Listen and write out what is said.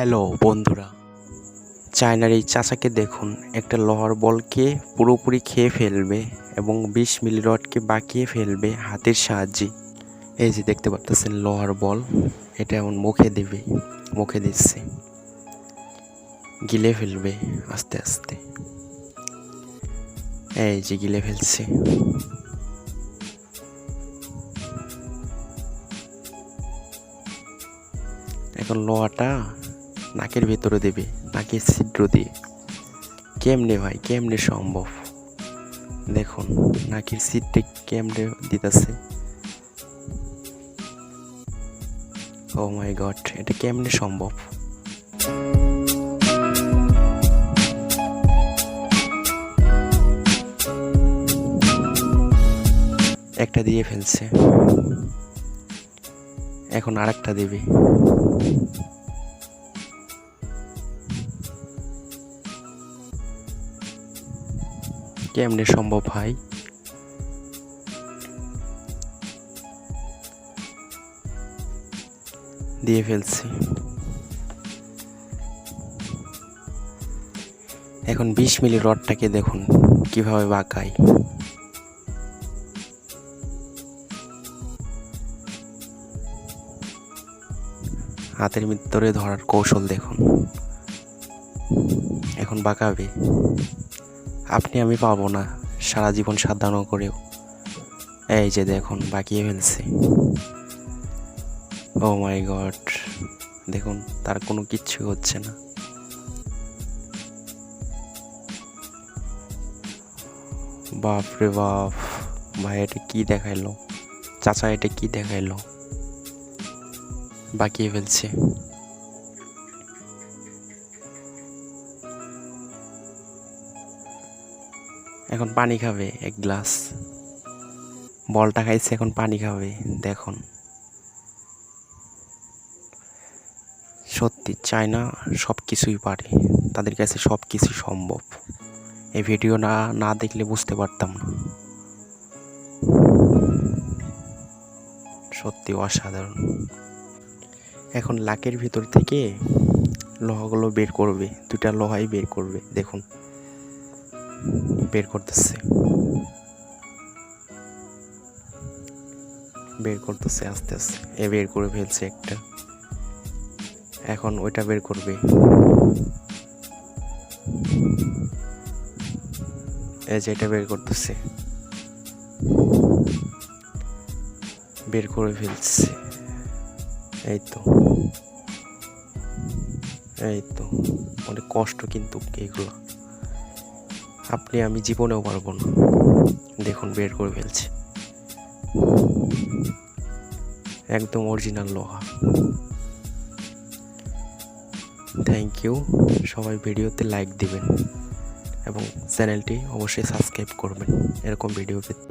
Hello বন্ধুরা, চায়নার এই চাচাকে দেখুন, একটা লোহার বলকে পুরোপুরি খেয়ে ফেলবে এবং বিশ মিলি রডকে বাঁকিয়ে ফেলবে হাতের সাহায্যে। এই যে দেখতে পাচ্ছেন লোহার বল, এটা এমন মুখে দেবে, মুখে দিচ্ছে। গিলে ফেলবে আস্তে আস্তে। এই যে গিলে ফেলছে। এখন লোহাটা নাকের ভেতরে দেবে, নাকের ছিদ্র দিয়ে। কেমনে ভাই, কেমনে সম্ভব? দেখুন, নাকের ছিদ্রে কেমনে দিতেছে। ও মাই গড এটা কেমনে সম্ভব? একটা দিয়ে ফেলছে। এখন আরেকটা দেবে। কেমনে সম্ভব ভাই দিয়ে ফেলছি। এখন বিশ মিলি রডটাকে দেখুন, কীভাবে বাঁকায়। হাতের ভিতরে ধরার কৌশল দেখুন। এখন বাঁকাবে। আপনি আমি পাবো না। সারা জীবন সাধনা করেও। এই যে দেখুন, বাকিয়ে ফেলছে। ও মাই গড দেখুন, তার কোনো কিচ্ছু হচ্ছে না। বাপ রে বাপ। ভাই, এটা কি দেখাইলো? চাচা, এটা কি দেখাইলো? বাকিয়ে ফেলছে। এখন পানি খাবে, এক গ্লাস। বলটা খাইছে, এখন পানি খাবে, দেখুন। সত্যি, চায়না সব কিছুই পারে। তাদের কাছে সব কিছু সম্ভব। এই ভিডিও না না দেখলে বুঝতে পারতাম না। সত্যি অসাধারণ। এখন লাকের ভিতর থেকে লোহাগুলো বের করবে দুটা লোহাই বের করবে, দেখুন। বের করতেছে। বের করতেছে আস্তে আস্তে। এ বের করে ফেলছে একটা। এখন ওইটা বের করবে। এই যে এটা বের করতেছে। বের করে ফেলছে। এই তো। এই তো। অনেক কষ্ট কিন্তু এইগুলো আপনি আমি জীবনেও পারব না। দেখুন, বের করে ফেলছে। একদম অরিজিনাল লোহা। থ্যাংক ইউ সবাই ভিডিওতে লাইক দিবেন এবং চ্যানেলটি অবশ্যই সাবস্ক্রাইব করবেন। এরকম ভিডিও পেতে।